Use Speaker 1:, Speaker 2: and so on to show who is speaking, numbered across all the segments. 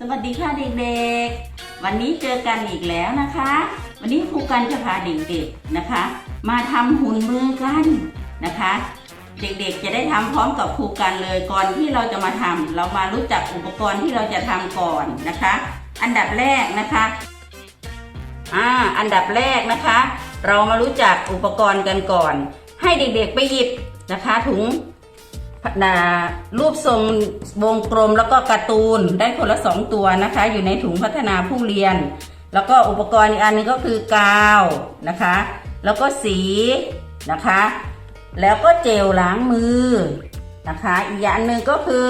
Speaker 1: สวัสดีค่ะเด็กๆ วันนี้เจอกันอีกแล้วนะคะ วันนี้ครูกันจะพาเด็กๆนะคะ มาทำหุ่นมือกันนะคะ เด็กๆจะได้ทำพร้อมกับครูกันเลยก่อนที่เราจะมาทำเรามารู้จักอุปกรณ์ที่เราจะทำก่อนนะคะ อันดับแรกนะคะอ่าอันดับแรกนะคะ เรามารู้จักอุปกรณ์กันก่อน ให้เด็กๆไปหยิบนะคะถุง อ่ารูปทรงวงกลมแล้วก็การ์ตูนได้คนละสองตัวนะคะ อยู่ในถุงพัฒนาผู้เรียน แล้วก็อุปกรณ์อีกอันนึงก็คือกาวนะคะ แล้วก็สีนะคะ แล้วก็เจลล้างมือนะคะ อีกอย่างหนึ่งก็คือ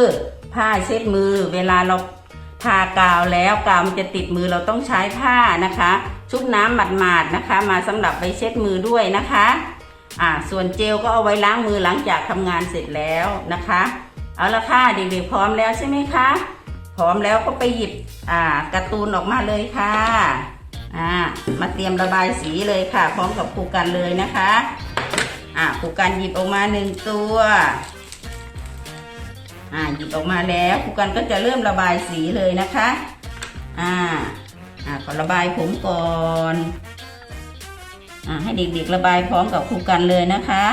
Speaker 1: ผ้าเช็ดมือ เวลาเราทากาวแล้วกาวมันจะติดมือเราต้องใช้ผ้านะคะ ชุบน้ำหมาดๆนะคะ มาสำหรับไปเช็ดมือด้วยนะคะ อ่าส่วนเจลก็เอาไว้ล้างมือหลังจากทำงานเสร็จแล้วนะคะ เอาละค่ะเด็กๆพร้อมแล้วใช่ไหมคะ พร้อมแล้วก็ไปหยิบอ่าการ์ตูนออกมาเลยค่ะอ่ามาเตรียมระบายสีเลยค่ะ พร้อมกับครูกันเลยนะคะอ่าครูกันหยิบออกมาหนึ่งตัวอ่าหยิบออกมาแล้วครูกันก็จะเริ่มระบายสีเลยนะคะอ่าอ่าขอระบายผมก่อนอ ให้เด็กๆระบายพร้อมกับครูกันเลยนะคะ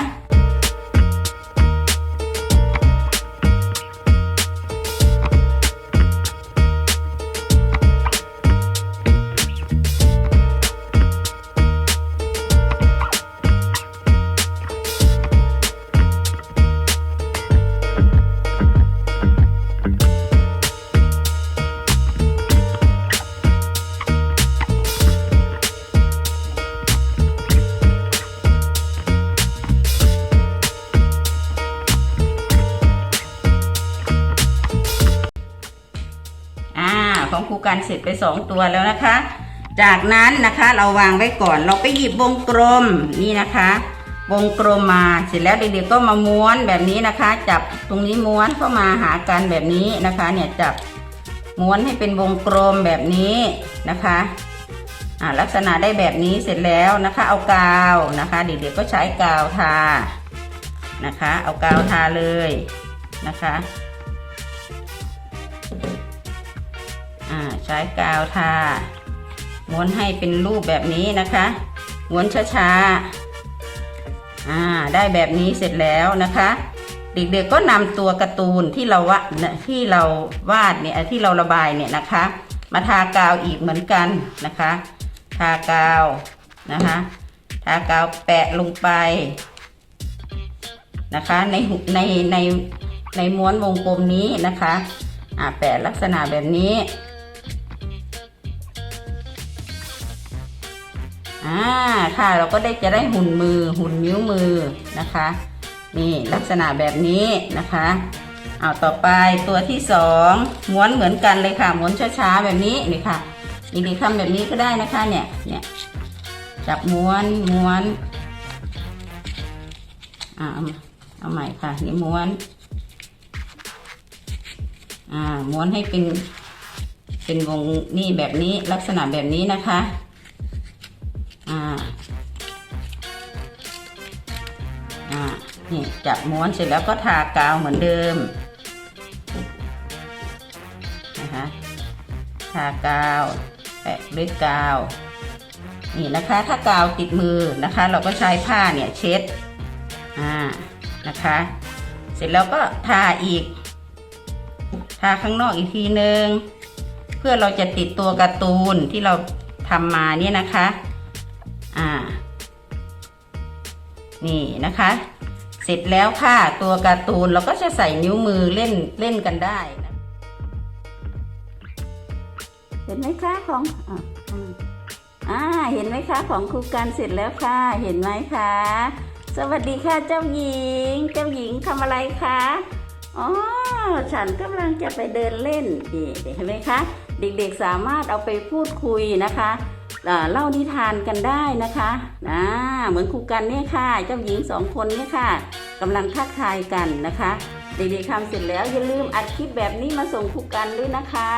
Speaker 1: ของครูกันเสร็จไปสองตัวแล้วนะคะ จากนั้นนะคะเราวางไว้ก่อนเราไปหยิบวงกลมนี่นะคะ วงกลมมาเสร็จแล้วเด็กๆก็มาม้วนแบบนี้นะคะ จับตรงนี้ม้วนเข้ามาหากันแบบนี้นะคะเนี่ยจับม้วนให้เป็นวงกลมแบบนี้นะคะลักษณะได้แบบนี้เสร็จแล้วนะคะ เอากาวนะคะ เด็กๆก็ใช้กาวทานะคะ เอากาวทาเลยนะคะ ใช้กาวทาม้วนให้เป็นรูปแบบนี้นะคะม้วนช้าๆอ่าได้แบบนี้เสร็จแล้วนะคะ เด็กๆก็นำตัวการ์ตูนที่เราวาดที่เราวาดเนี่ยที่เราระบายเนี่ยนะคะ มาทากาวอีกเหมือนกันนะคะ ทากาวนะคะทากาวแปะลงไปนะคะในในในในม้วนวงกลมนี้นะคะอ่าแปะลักษณะแบบนี้ อ่าค่ะเราก็ได้จะได้หุ่นมือหุ่นนิ้วมือนะคะ นี่ลักษณะแบบนี้นะคะเอาต่อไปตัวที่สองม้วนเหมือนกันเลยค่ะม้วนช้าๆแบบนี้นี่ค่ะเด็กๆทำแบบนี้ก็ได้นะคะเนี่ยเนี่ยจับม้วนม้วนอ่าเอาเอาใหม่ค่ะนี่ม้วนอ่าม้วนให้เป็นเป็นวงนี่แบบนี้ลักษณะแบบนี้นะคะ จับม้วนเสร็จแล้วก็ทากาวเหมือนเดิมนะคะทากาวแปะด้วยกาวนี่นะคะถ้ากาวติดมือนะคะ เราก็ใช้ผ้าเนี่ยเช็ดอ่านะคะ เสร็จแล้วก็ทาอีก ทาข้างนอกอีกทีนึง เพื่อเราจะติดตัวการ์ตูนที่เราทำมาเนี่ยนะคะ อ่า นี่นะคะ เสร็จแล้วค่ะตัวการ์ตูนเราก็จะใส่นิ้วมือเล่นเล่นกันได้นะเห็นไหมคะของอ่าอืมอ่าเห็นไหมคะของครูการเสร็จแล้วค่ะ เห็นไหมคะ สวัสดีค่ะเจ้าหญิง เจ้าหญิงทำอะไรคะอ๋อฉันกำลังจะไปเดินเล่นนี่เห็นไหมคะ เด็กๆสามารถเอาไปพูดคุยนะคะ เล่านิทานกันได้นะคะนะเหมือนครูกันเนี่ยค่ะ เจ้าหญิงสองคนเนี่ยค่ะกำลังทักทายกันนะคะ เด็กๆทำเสร็จแล้วอย่าลืมอัดคลิปแบบนี้มาส่งครูกันด้วยนะคะ